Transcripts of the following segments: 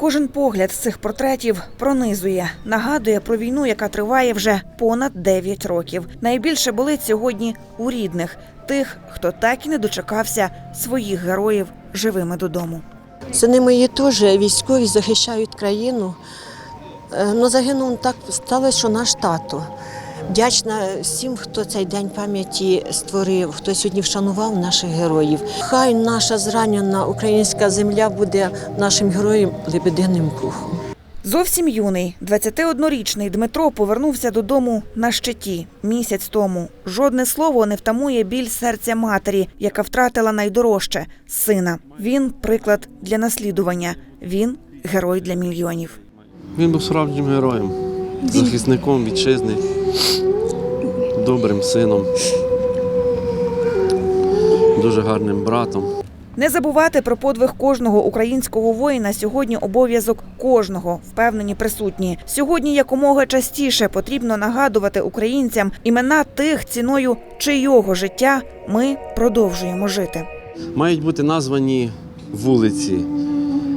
Кожен погляд з цих портретів пронизує, нагадує про війну, яка триває вже понад 9 років. Найбільше болить сьогодні у рідних, тих, хто так і не дочекався своїх героїв живими додому. Сини мої теж військові захищають країну. Е, Ну, загинув так сталося, що наш тато. Вдячна всім, хто цей день пам'яті створив, хто сьогодні вшанував наших героїв. Хай наша зранена українська земля буде нашим героям лебединим пухом. Зовсім юний, 21-річний Дмитро повернувся додому на щиті місяць тому. Жодне слово не втамує біль серця матері, яка втратила найдорожче сина. Він приклад для наслідування. Він герой для мільйонів. Він був справжнім героєм, захисником вітчизни, добрим сином, дуже гарним братом. Не забувати про подвиг кожного українського воїна сьогодні обов'язок кожного, впевнені присутні. Сьогодні якомога частіше потрібно нагадувати українцям імена тих, ціною чийого життя ми продовжуємо жити. Мають бути названі вулиці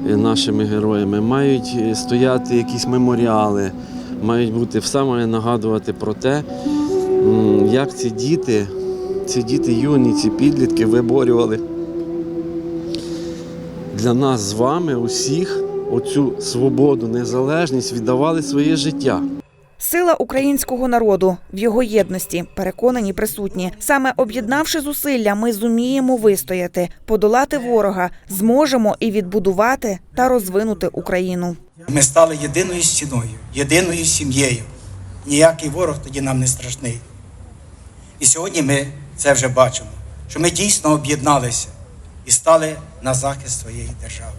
е, нашими героями, мають е, стояти якісь меморіали, мають бути все має нагадувати про те, як ці діти, ці діти юні, ці підлітки виборювали для нас з вами усіх оцю свободу, незалежність, віддавали своє життя. Сила українського народу в його єдності переконані присутні. Саме об'єднавши зусилля, ми зуміємо вистояти, подолати ворога, зможемо і відбудувати та розвинути Україну. Ми стали єдиною стіною, єдиною сім'єю. Ніякий ворог тоді нам не страшний. І сьогодні ми це вже бачимо, що ми дійсно об'єдналися і стали на захист своєї держави.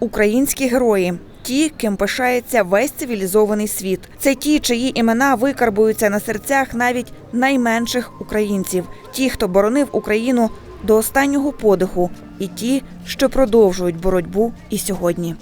Українські герої. Ті, ким пишається весь цивілізований світ. Це ті, чиї імена викарбуються на серцях навіть найменших українців, ті, хто боронив Україну до останнього подиху, і ті, що продовжують боротьбу і сьогодні.